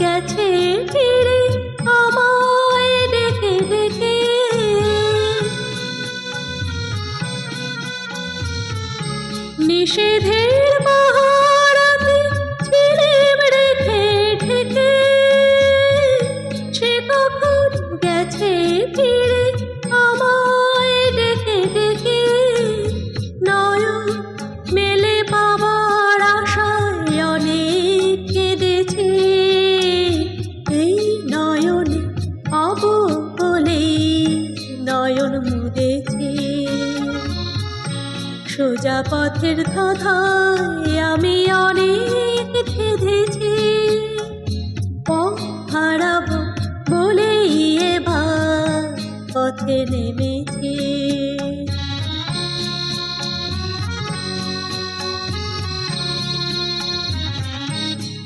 গেছে ফিরে দেখে নিষেধের পাহারাতে মুদেছি সোজা পথের ধাঁধায় আমি অনেক থেধেছি পথ হারাবো বলেই এবার পথে নেমেছি।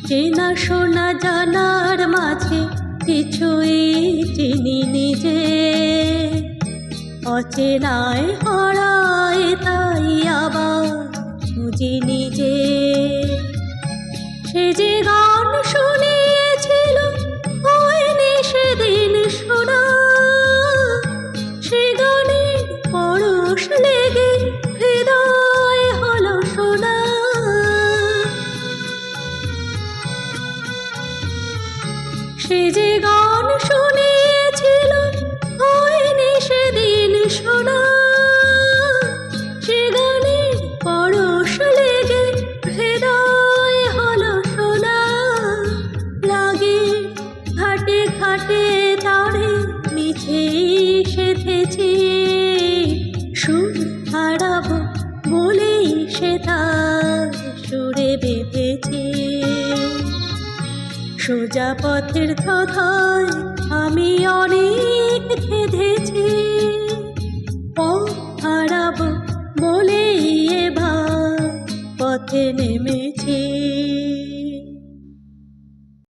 চেনা শোনা জানার মাঝে কিছুই চিনি নিজে অচেনায় হরায় তাই আবার খুঁজি নিজে। সে যে গান শুনিয়েছিল হয়নি সেদিন শোনা। সে গানে পরশ লেগে হৃদয় হলো শোনা সে যে গান বেঁধেছে। সোজা পথের কথায় আমি অনেক থেধেছি পথ হারাবো বলে এবার পথে নেমে